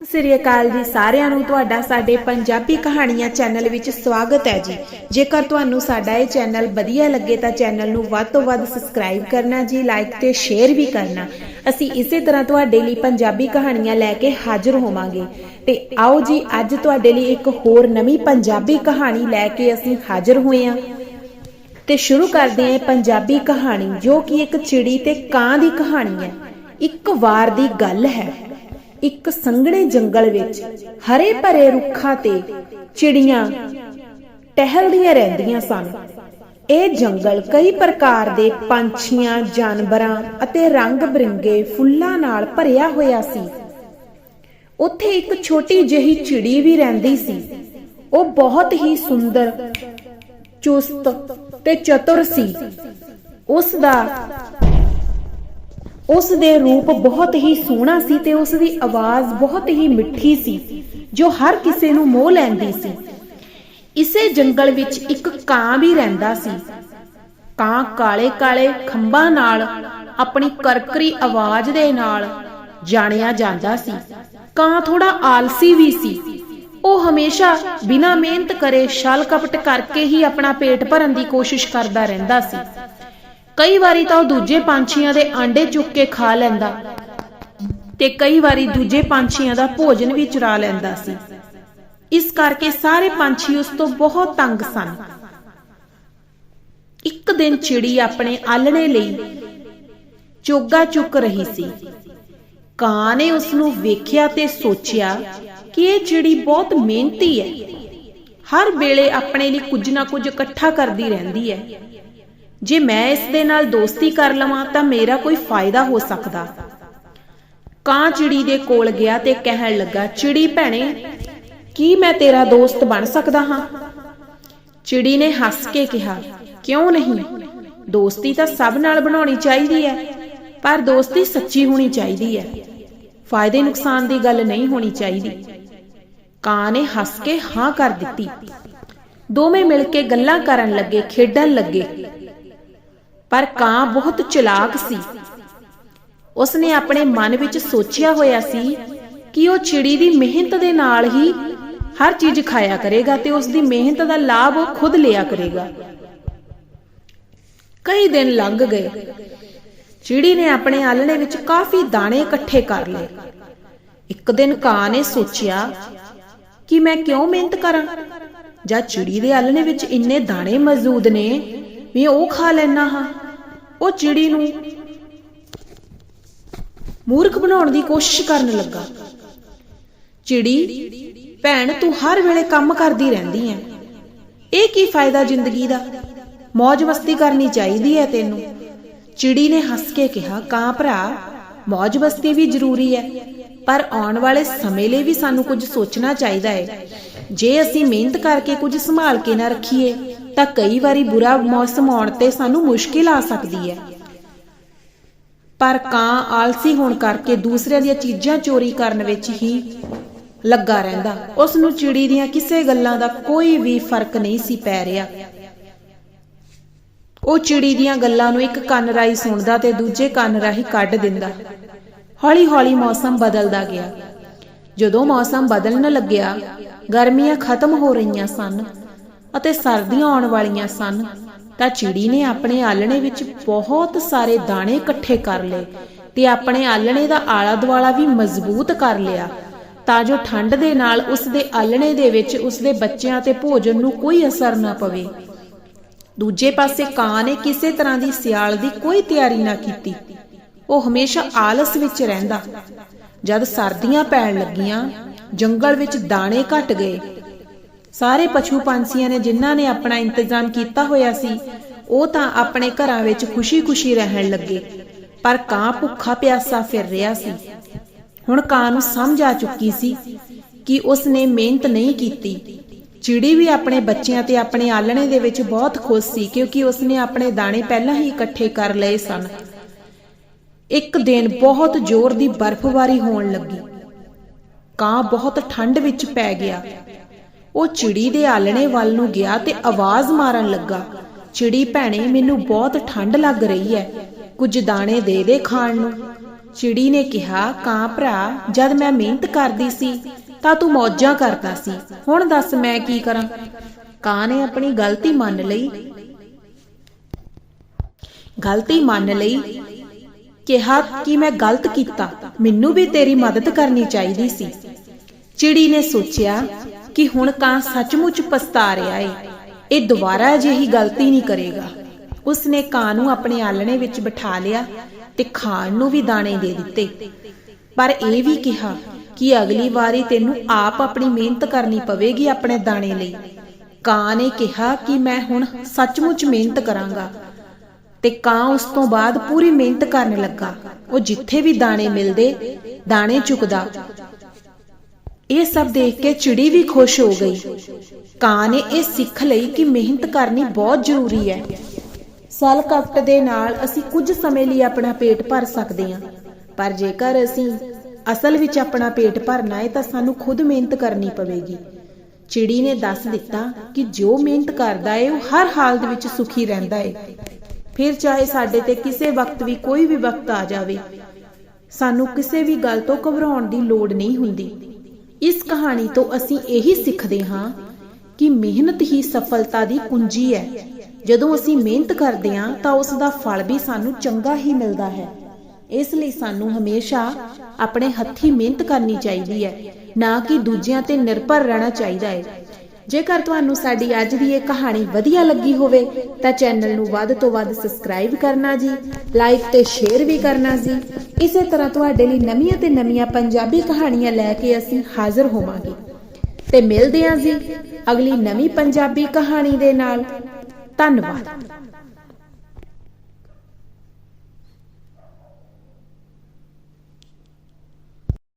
ਸਤਿ ਸ੍ਰੀ ਅਕਾਲ ਜੀ ਸਾਰਿਆਂ ਨੂੰ ਤੁਹਾਡਾ ਸਾਡੇ ਪੰਜਾਬੀ ਕਹਾਣੀਆਂ ਚੈਨਲ ਵਿੱਚ ਸਵਾਗਤ ਹੈ ਜੀ। ਜੇਕਰ ਤੁਹਾਨੂੰ ਸਾਡਾ ਇਹ ਚੈਨਲ ਵਧੀਆ ਲੱਗੇ ਤਾਂ ਚੈਨਲ ਨੂੰ ਵੱਧ ਤੋਂ ਵੱਧ ਸਬਸਕ੍ਰਾਈਬ ਕਰਨਾ ਜੀ, ਲਾਈਕ ਤੇ ਸ਼ੇਅਰ ਵੀ ਕਰਨਾ। ਅਸੀਂ ਇਸੇ ਤਰ੍ਹਾਂ ਤੁਹਾਡੇ ਲਈ ਪੰਜਾਬੀ ਕਹਾਣੀਆਂ ਲੈ ਕੇ ਹਾਜ਼ਰ ਹੋਵਾਂਗੇ। ਤੇ ਆਓ ਜੀ, ਅੱਜ ਤੁਹਾਡੇ ਲਈ ਇੱਕ ਹੋਰ ਨਵੀਂ ਪੰਜਾਬੀ ਕਹਾਣੀ ਲੈ ਕੇ ਅਸੀਂ ਹਾਜ਼ਰ ਹੋਏ ਹਾਂ। ਤੇ ਸ਼ੁਰੂ ਕਰਦੇ ਹਾਂ ਪੰਜਾਬੀ ਕਹਾਣੀ, ਜੋ ਕਿ ਇੱਕ ਚਿੜੀ ਤੇ ਕਾਂ ਦੀ ਕਹਾਣੀ ਹੈ। ਇੱਕ ਵਾਰ ਦੀ ਗੱਲ ਹੈ। ਇੱਕ ਸੰਘਣੇ ਜੰਗਲ ਵਿੱਚ, ਹਰੇ ਭਰੇ ਰੁੱਖਾਂ ਤੇ ਚਿੜੀਆਂ ਟਹਿਲਦੀਆਂ ਰਹਿੰਦੀਆਂ ਸਨ। ਇਹ ਜੰਗਲ ਕਈ ਪ੍ਰਕਾਰ ਦੇ ਪੰਛੀਆਂ, ਜਾਨਵਰਾਂ ਅਤੇ ਰੰਗ ਬਰਿੰਗੇ ਫੁੱਲਾਂ ਨਾਲ ਭਰਿਆ ਹੋਇਆ ਸੀ। ਉੱਥੇ ਇੱਕ ਛੋਟੀ ਜਿਹੀ ਚਿੜੀ ਵੀ ਰਹਿੰਦੀ ਸੀ। ਉਹ ਬਹੁਤ ਹੀ ਸੁੰਦਰ, ਚੁਸਤ ਤੇ ਚਤੁਰ ਸੀ। ਉਸ ਦਾ ਉਸ ਦੇ ਰੂਪ ਬਹੁਤ ਹੀ ਸੋਹਣਾ ਸੀ ਤੇ ਉਸ ਦੀ ਆਵਾਜ਼ ਬਹੁਤ ਹੀ ਮਿੱਠੀ ਸੀ, ਜੋ ਹਰ ਕਿਸੇ ਨੂੰ ਮੋਹ ਲੈਂਦੀ ਸੀ। ਇਸੇ ਜੰਗਲ ਵਿੱਚ ਇੱਕ ਕਾਂ ਵੀ ਰਹਿੰਦਾ ਸੀ। ਕਾਂ ਕਾਲੇ ਕਾਲੇ ਖੰਭਾਂ ਨਾਲ ਆਪਣੀ ਕਰਕਰੀ ਆਵਾਜ਼ ਦੇ ਨਾਲ ਜਾਣਿਆ ਜਾਂਦਾ ਸੀ। ਕਾਂ ਥੋੜਾ ਆਲਸੀ ਵੀ ਸੀ। ਉਹ ਹਮੇਸ਼ਾ ਬਿਨਾਂ ਮਿਹਨਤ ਕਰੇ ਛਲ ਕਪਟ ਕਰਕੇ ਹੀ ਆਪਣਾ ਪੇਟ ਭਰਨ ਦੀ ਕੋਸ਼ਿਸ਼ ਕਰਦਾ ਰਹਿੰਦਾ ਸੀ। ਕਈ ਵਾਰੀ ਤਾਂ ਉਹ ਦੂਜੇ ਪੰਛੀਆਂ ਦੇ ਆਂਡੇ ਚੁੱਕ ਕੇ ਖਾ ਲੈਂਦਾ ਤੇ ਕਈ ਵਾਰੀ ਦੂਜੇ ਪੰਛੀਆਂ ਦਾ ਭੋਜਨ ਵੀ ਚੁਰਾ ਲੈਂਦਾ ਸੀ। ਇਸ ਕਰਕੇ ਸਾਰੇ ਪੰਛੀ ਉਸ ਤੋਂ ਬਹੁਤ ਤੰਗ ਸਨ। ਇੱਕ ਦਿਨ ਚਿੜੀ ਆਪਣੇ ਆਲਣੇ ਲਈ ਚੋਗਾ ਚੁੱਕ ਰਹੀ ਸੀ। ਕਾਂ ਨੇ ਉਸ ਨੂੰ ਵੇਖਿਆ ਤੇ ਸੋਚਿਆ ਕਿ ਇਹ ਚਿੜੀ ਬਹੁਤ ਮਿਹਨਤੀ ਹੈ। ਹਰ ਵੇਲੇ ਆਪਣੇ ਲਈ ਕੁਝ ਨਾ ਕੁਝ ਇਕੱਠਾ ਕਰਦੀ ਰਹਿੰਦੀ ਹੈ। ਜੇ ਮੈਂ ਇਸ ਦੇ ਨਾਲ ਦੋਸਤੀ ਕਰ ਲਵਾਂ, ਤਾਂ ਮੇਰਾ ਕੋਈ ਫਾਇਦਾ ਹੋ ਸਕਦਾ। ਕਾਂ ਚਿੜੀ ਦੇ ਕੋਲ ਗਿਆ ਤੇ ਕਹਿਣ ਲੱਗਾ, ਚਿੜੀ ਭੈਣੇ, ਕੀ ਮੈਂ ਤੇਰਾ ਦੋਸਤ ਬਣ ਸਕਦਾ ਹਾਂ? ਚਿੜੀ ਨੇ ਹੱਸ ਕੇ ਕਿਹਾ, ਕਿਉਂ ਨਹੀਂ? ਦੋਸਤੀ ਤਾਂ ਸਭ ਨਾਲ ਬਣਾਉਣੀ ਚਾਹੀਦੀ ਹੈ, ਪਰ ਦੋਸਤੀ ਸੱਚੀ ਹੋਣੀ ਚਾਹੀਦੀ ਹੈ। ਫਾਇਦੇ ਨੁਕਸਾਨ ਦੀ ਗੱਲ ਨਹੀਂ ਹੋਣੀ ਚਾਹੀਦੀ। ਕਾਂ ਨੇ ਹੱਸ ਕੇ ਹਾਂ ਕਰ ਦਿੱਤੀ। ਦੋਵੇਂ ਮਿਲ ਕੇ ਗੱਲਾਂ ਕਰਨ ਲੱਗੇ, ਖੇਡਣ ਲੱਗੇ। ਪਰ ਕਾਂ ਬਹੁਤ ਚਲਾਕ ਸੀ। ਉਸਨੇ ਆਪਣੇ ਮਨ ਵਿੱਚ ਸੋਚਿਆ ਹੋਇਆ ਸੀ ਕਿ ਉਹ ਚਿੜੀ ਦੀ ਮਿਹਨਤ ਦੇ ਨਾਲ ਹੀ ਹਰ ਚੀਜ਼ ਖਾਇਆ ਕਰੇਗਾ ਤੇ ਉਸ ਦੀ ਮਿਹਨਤ ਦਾ ਲਾਭ ਉਹ ਖੁਦ ਲਿਆ ਕਰੇਗਾ। ਕਈ ਦਿਨ ਲੰਘ ਗਏ। ਚਿੜੀ ਨੇ ਆਪਣੇ ਆਲਣੇ ਵਿੱਚ ਕਾਫੀ ਦਾਣੇ ਇਕੱਠੇ ਕਰ ਲਏ। ਇੱਕ ਦਿਨ ਕਾਂ ਨੇ ਸੋਚਿਆ ਕਿ ਮੈਂ ਕਿਉਂ ਮਿਹਨਤ ਕਰਾਂ? ਜਾਂ ਚਿੜੀ ਦੇ ਆਲਣੇ ਵਿੱਚ ਇੰਨੇ ਦਾਣੇ ਮੌਜੂਦ ਨੇ ਵੀ ਉਹ ਖਾ ਲੈਣਾ ਹਾਂ। ਉਹ ਚਿੜੀ ਨੂੰ ਮੂਰਖ ਬਣਾਉਣ ਦੀ ਕੋਸ਼ਿਸ਼ ਕਰਨ ਲੱਗਾ। ਚਿੜੀ, ਭੈਣ, ਤੂੰ ਹਰ ਵੇਲੇ ਕੰਮ ਕਰਦੀ ਰਹਿੰਦੀ ਐ। ਇਹ ਕੀ ਫਾਇਦਾ ਜ਼ਿੰਦਗੀ ਦਾ? ਮौज ਮਸਤੀ ਕਰਨੀ ਚਾਹੀਦੀ ਐ ਤੈਨੂੰ। ਚਿੜੀ ਨੇ ਹੱਸ ਕੇ ਕਿਹਾ, ਕਾਂ ਭਰਾ ਮौज ਮਸਤੀ ਵੀ ਜ਼ਰੂਰੀ ਐ, ਪਰ ਆਉਣ ਵਾਲੇ ਸਮੇਂ ਲਈ ਵੀ ਸਾਨੂੰ ਕੁਝ ਸੋਚਣਾ ਚਾਹੀਦਾ ਹੈ ਜੇ ਅਸੀਂ ਮਿਹਨਤ ਕਰਕੇ ਕੁਝ ਸੰਭਾਲ ਕੇ ਨਾ ਰੱਖੀਏ ਤਾਂ ਕਈ ਵਾਰੀ ਬੁਰਾ ਮੌਸਮ ਆਉਣ ਤੇ ਸਾਨੂੰ ਮੁਸ਼ਕਿਲ ਆ ਸਕਦੀ ਹੈ। ਪਰ ਕਾਂ ਆਲਸੀ ਹੋਣ ਕਰਕੇ ਦੂਸਰਿਆਂ ਦੀਆਂ ਚੀਜ਼ਾਂ ਚੋਰੀ ਕਰਨ ਵਿੱਚ ਹੀ ਲੱਗਾ ਰਹਿੰਦਾ। ਉਸ ਨੂੰ ਚਿੜੀ ਦੀਆਂ ਕਿਸੇ ਗੱਲਾਂ ਦਾ ਕੋਈ ਵੀ ਫ਼ਰਕ ਨਹੀਂ ਸੀ ਪੈ ਰਿਹਾ। ਉਹ ਚਿੜੀ ਦੀਆਂ ਗੱਲਾਂ ਨੂੰ ਇੱਕ ਕੰਨ ਰਾਹੀਂ ਸੁਣਦਾ ਤੇ ਦੂਜੇ ਕੰਨ ਰਾਹੀਂ ਕੱਢ ਦਿੰਦਾ। ਹੌਲੀ-ਹੌਲੀ ਮੌਸਮ ਬਦਲਦਾ ਗਿਆ। ਜਦੋਂ ਮੌਸਮ ਬਦਲਣ ਲੱਗਿਆ, ਗਰਮੀਆਂ ਖਤਮ ਹੋ ਰਹੀਆਂ ਸਨ। ਅਤੇ ਸਰਦੀਆਂ ਆਉਣ ਵਾਲੀਆਂ ਸਨ, ਤਾਂ ਚਿੜੀ ਨੇ ਆਪਣੇ ਆਲਣੇ ਵਿੱਚ ਬਹੁਤ ਸਾਰੇ ਦਾਣੇ ਇਕੱਠੇ ਕਰ ਲਏ ਤੇ ਆਪਣੇ ਆਲਣੇ ਦਾ ਆਲਾ ਦੁਆਲਾ ਵੀ ਮਜ਼ਬੂਤ ਕਰ ਲਿਆ, ਤਾਂ ਜੋ ਠੰਡ ਦੇ ਨਾਲ ਉਸ ਦੇ ਆਲਣੇ ਦੇ ਵਿੱਚ ਉਸ ਦੇ ਬੱਚਿਆਂ ਤੇ ਭੋਜਨ ਨੂੰ ਕੋਈ ਅਸਰ ਨਾ ਪਵੇ। ਦੂਜੇ ਪਾਸੇ ਕਾਂ ਨੇ ਕਿਸੇ ਤਰ੍ਹਾਂ ਦੀ ਸਿਆਲ ਦੀ ਕੋਈ ਤਿਆਰੀ ਨਾ ਕੀਤੀ। ਉਹ ਹਮੇਸ਼ਾ ਆਲਸ ਵਿੱਚ ਰਹਿੰਦਾ। ਜਦ ਸਰਦੀਆਂ ਪੈਣ ਲੱਗੀਆਂ, ਜੰਗਲ ਵਿੱਚ ਦਾਣੇ ਘਟ ਗਏ ਸਾਰੇ ਪਸ਼ੂ ਪੰਛੀਆਂ ਨੇ ਜਿਨ੍ਹਾਂ ਨੇ ਆਪਣਾ ਇੰਤਜ਼ਾਮ ਕੀਤਾ ਹੋਇਆ ਸੀ, ਉਹ ਤਾਂ ਆਪਣੇ ਘਰਾਂ ਵਿੱਚ ਖੁਸ਼ੀ-ਖੁਸ਼ੀ ਰਹਿਣ ਲੱਗੇ। ਪਰ ਕਾਂ ਭੁੱਖਾ ਪਿਆਸਾ ਫਿਰ ਰਿਹਾ ਸੀ। ਹੁਣ ਕਾਂ ਨੂੰ ਸਮਝ ਆ ਚੁੱਕੀ ਸੀ ਕਿ ਉਸ ਨੇ ਮਿਹਨਤ ਨਹੀਂ ਕੀਤੀ। ਚਿੜੀ ਵੀ ਆਪਣੇ ਬੱਚਿਆਂ ਤੇ ਆਪਣੇ ਆਲਣੇ ਦੇ ਵਿੱਚ ਬਹੁਤ ਖੁਸ਼ ਸੀ ਕਿਉਂਕਿ ਉਸ ਨੇ ਆਪਣੇ ਦਾਣੇ ਪਹਿਲਾਂ ਹੀ ਇਕੱਠੇ ਕਰ ਲਏ ਸਨ। ਇੱਕ ਦਿਨ ਬਹੁਤ ਜ਼ੋਰ ਦੀ ਬਰਫ਼ਬਾਰੀ ਹੋਣ ਲੱਗੀ। ਕਾਂ ਬਹੁਤ ਠੰਡ ਵਿੱਚ ਪੈ ਗਿਆ। ਉਹ ਚਿੜੀ ਦੇ ਆਲਣੇ ਵੱਲ ਨੂੰ ਗਿਆ ਤੇ ਆਵਾਜ਼ ਮਾਰਨ ਲੱਗਾ। ਚਿੜੀ ਭੈਣੇ, ਮੈਨੂੰ ਬਹੁਤ ਠੰਡ ਲੱਗ ਰਹੀ ਹੈ ਕੁਝ ਦਾਣੇ ਦੇ ਦੇ ਖਾਣ ਨੂੰ। ਚਿੜੀ ਨੇ ਕਿਹਾ, ਕਾਂ ਭਰਾ, ਜਦ ਮੈਂ ਮਿਹਨਤ ਕਰਦੀ ਸੀ, ਤਾਂ ਤੂੰ ਮੌਜਾਂ ਕਰਦਾ ਸੀ। ਹੁਣ ਦੱਸ ਮੈਂ ਕੀ ਕਰਾਂ? ਕਾਂ ਨੇ ਆਪਣੀ ਗਲਤੀ ਮੰਨ ਲਈ। ਗਲਤੀ ਮੰਨ ਲਈ। ਕਿਹਾ, ਕਿ ਮੈਂ ਗਲਤ ਕੀਤਾ? ਮੈਨੂੰ ਵੀ ਤੇਰੀ ਮਦਦ ਕਰਨੀ ਚਾਹੀਦੀ ਸੀ। ਚਿੜੀ ਨੇ ਸੋਚਿਆ ਕਿ ਹੁਣ ਕਾਂ ਸੱਚਮੁੱਚ ਪਛਤਾ ਰਿਹਾ ਏ। ਇਹ ਦੁਬਾਰਾ ਅਜਿਹੀ ਗਲਤੀ ਨਹੀਂ ਕਰੇਗਾ। ਉਸਨੇ ਕਾਂ ਨੂੰ ਆਪਣੇ ਆਲਣੇ ਵਿੱਚ ਬਿਠਾ ਲਿਆ ਤੇ ਖਾਣ ਨੂੰ ਵੀ ਦਾਣੇ ਦੇ ਦਿੱਤੇ। ਪਰ ਇਹ ਵੀ ਕਿਹਾ ਕਿ ਅਗਲੀ ਵਾਰੀ ਤੈਨੂੰ ਆਪ ਆਪਣੀ ਮਿਹਨਤ ਕਰਨੀ ਪਵੇਗੀ ਆਪਣੇ ਦਾਣੇ ਲਈ। ਕਾਂ ਨੇ ਕਿਹਾ ਕਿ ਮੈਂ ਹੁਣ ਸੱਚਮੁੱਚ ਮਿਹਨਤ ਕਰਾਂਗਾ ਤੇ ਕਾਂ ਉਸ ਤੋਂ ਬਾਅਦ ਪੂਰੀ ਮਿਹਨਤ ਕਰਨ ਲੱਗਾ। ਉਹ ਜਿੱਥੇ ਵੀ ਦਾਣੇ ਮਿਲਦੇ, ਦਾਣੇ ਚੁੱਕਦਾ। ਇਹ ਸਭ ਦੇਖ ਕੇ ਚਿੜੀ ਵੀ ਖੁਸ਼ ਹੋ ਗਈ। ਕਾਂ ਨੇ ਇਹ ਸਿੱਖ ਲਈ ਕਿ ਮਿਹਨਤ ਕਰਨੀ ਬਹੁਤ ਜ਼ਰੂਰੀ ਹੈ। ਸਲ ਦੇ ਨਾਲ ਅਸੀਂ ਕੁਝ ਸਮੇਂ ਲਈ ਆਪਣਾ ਪੇਟ ਭਰ ਸਕਦੇ ਹਾਂ। ਪਰ ਜੇਕਰ ਅਸੀਂ ਅਸਲ ਵਿੱਚ ਆਪਣਾ ਪੇਟ ਭਰਨਾ ਹੈ ਤਾਂ ਸਾਨੂੰ ਖੁਦ ਮਿਹਨਤ ਕਰਨੀ ਪਵੇਗੀ। ਚਿੜੀ ਨੇ ਦੱਸ ਦਿੱਤਾ ਕਿ ਜੋ ਮਿਹਨਤ ਕਰਦਾ ਹੈ, ਉਹ ਹਰ ਹਾਲਤ ਵਿੱਚ ਸੁਖੀ ਰਹਿੰਦਾ ਹੈ। ਫਿਰ ਚਾਹੇ ਸਾਡੇ ਤੇ ਕਿਸੇ ਵਕਤ ਵੀ ਕੋਈ ਵੀ ਵਕਤ ਆ ਜਾਵੇ, ਸਾਨੂੰ ਕਿਸੇ ਵੀ ਗੱਲ ਤੋਂ ਘਬਰਾਉਣ ਦੀ ਲੋੜ ਨਹੀਂ ਹੁੰਦੀ। ਇਸ ਕਹਾਣੀ ਤੋਂ ਅਸੀਂ ਇਹੀ ਸਿੱਖਦੇ ਹਾਂ ਕਿ ਮਿਹਨਤ ਹੀ ਸਫਲਤਾ ਦੀ ਕੁੰਜੀ ਹੈ। ਜਦੋਂ ਅਸੀਂ ਮਿਹਨਤ ਕਰਦੇ ਹਾਂ, ਤਾਂ ਉਸ ਦਾ ਫਲ ਵੀ ਸਾਨੂੰ ਚੰਗਾ ਹੀ ਮਿਲਦਾ ਹੈ। ਇਸ ਲਈ ਸਾਨੂੰ ਹਮੇਸ਼ਾ ਆਪਣੇ ਹੱਥੀਂ ਮਿਹਨਤ ਕਰਨੀ ਚਾਹੀਦੀ ਹੈ, ਨਾ ਕਿ ਦੂਜਿਆਂ ਤੇ ਨਿਰਭਰ ਰਹਿਣਾ ਚਾਹੀਦਾ ਹੈ। ਜੇਕਰ ਤੁਹਾਨੂੰ ਸਾਡੀ ਅੱਜ ਦੀ ਇਹ ਕਹਾਣੀ ਵਧੀਆ ਲੱਗੀ ਹੋਵੇ, ਤਾਂ ਚੈਨਲ ਨੂੰ ਵੱਧ ਤੋਂ ਵੱਧ ਸਬਸਕ੍ਰਾਈਬ ਕਰਨਾ ਜੀ, ਲਾਈਕ ਤੇ ਸ਼ੇਅਰ ਵੀ ਕਰਨਾ ਜੀ। ਇਸੇ ਤਰ੍ਹਾਂ ਤੁਹਾਡੇ ਲਈ ਨਵੀਆਂ ਤੇ ਨਵੀਆਂ ਪੰਜਾਬੀ ਕਹਾਣੀਆਂ ਲੈ ਕੇ ਅਸੀਂ ਹਾਜ਼ਰ ਹੋਵਾਂਗੇ। ਤੇ ਮਿਲਦੇ ਹਾਂ ਜੀ ਅਗਲੀ ਨਵੀਂ ਪੰਜਾਬੀ ਕਹਾਣੀ ਦੇ ਨਾਲ। ਧੰਨਵਾਦ।